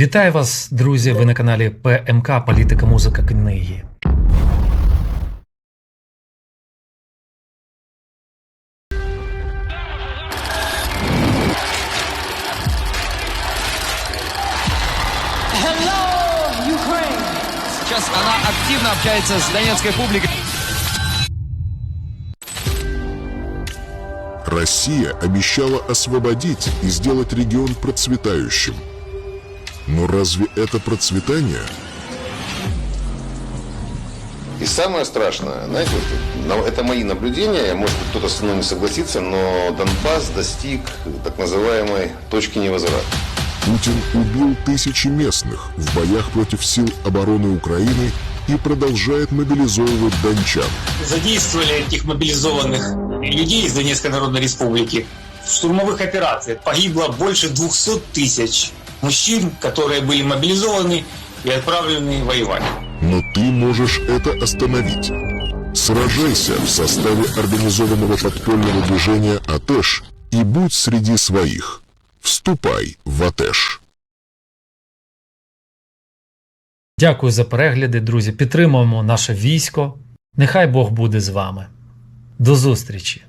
Вітаю вас, друзі! Ви на каналі ПМК Політика, музика, книги. Hello, Ukraine! Сейчас она активно общается с донецкой публикой. Россия обещала освободить и сделать регион процветающим. но разве это процветание? И самое страшное, знаете, это мои наблюдения, может быть, кто-то со мной не согласится, но Донбасс достиг так называемой точки невозврата. Путин убил тысячи местных в боях против сил обороны Украины и продолжает мобилизовывать дончан. задействовали этих мобилизованных людей из Донецкой Народной Республики в штурмовых операциях. Погибло больше 200 тысяч мужчин, которые были мобилизованы и отправлены воевать. Но ты можешь это остановить. Сражайся в составе организованного подпольного движения «Атеш» и будь среди своих. Вступай в «Атеш». Дякую за перегляди, друзі. Підтримуємо наше військо. Нехай Бог буде з вами. До зустрічі!